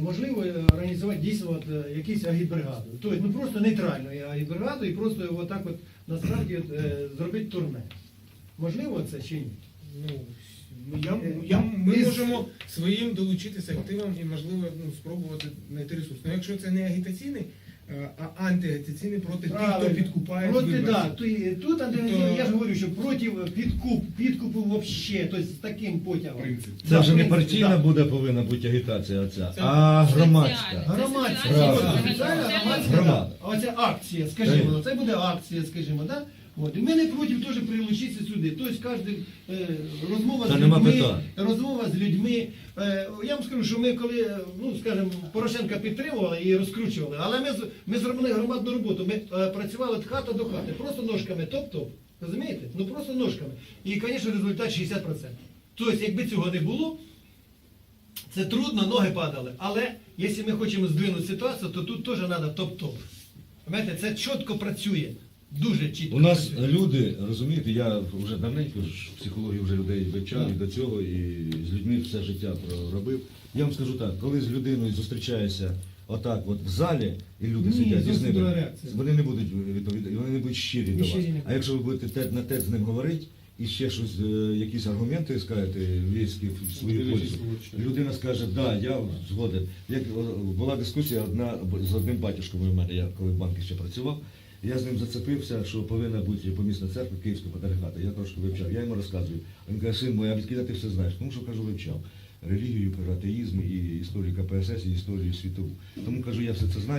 можливо е, організувати дійсно от, якісь агітбригаду. Тобто ну просто нейтральну агітбригаду і просто отак от насправді от, е, зробити турне. Можливо це чи ні? Ну, я, я, ми можемо своїм долучитися активам і, можливо, ну, спробувати знайти ресурс. Ну, якщо це не агітаційний, е, а антиагітаційний проти тих, хто підкупає Проти, да, то тут Тобто- я ж говорю, що проти підкуп, підкупу взагалі, тобто з таким потягом. Принцип. Це вже не партійна да. буде повинна бути агітація оця, а громадська. Громадська, громадська, оця акція, скажімо, це буде акція, скажімо, да? От. І ми не проти теж прилучитися сюди. Тобто кожен е, розмова Та з нема людьми, питань. розмова з людьми. Е, я вам скажу, що ми коли, е, ну скажімо, Порошенка підтримували і розкручували, але ми, з- ми зробили громадну роботу. Ми е, працювали від хати до хати, просто ножками, топ-топ. Розумієте? Ну просто ножками. І, звісно, результат 60%. Тобто, якби цього не було, це трудно, ноги падали. Але якщо ми хочемо здвинути ситуацію, то тут теж треба топ-топ. Знаєте, це чітко працює. Дуже чітко. У нас люди, розумієте, я вже давненько ж психологію вже людей вивчав і до цього, і з людьми все життя проробив. Я вам скажу так, коли з людиною зустрічаєшся отак от в залі, і люди Ні, сидять і з зовсім ними, реакція. вони не будуть відповідати, вони не будуть щирі до вас. щирі не А якщо ви будете тет на тет з ним говорити, і ще щось, е, якісь аргументи скажете війські в свою пользу, людина скаже, да, я згоден. Як була дискусія одна з одним батюшком у мене, я коли в банку ще працював, я з ним зацепився, що повинна бути помісна церква Київська патріархата. Я трошки вивчав, я йому розказую. Він каже, син моя відкида ти все знаєш? Тому що кажу, вивчав релігію, атеїзм і історію КПСС, і історію світову. Тому кажу, я все це знаю.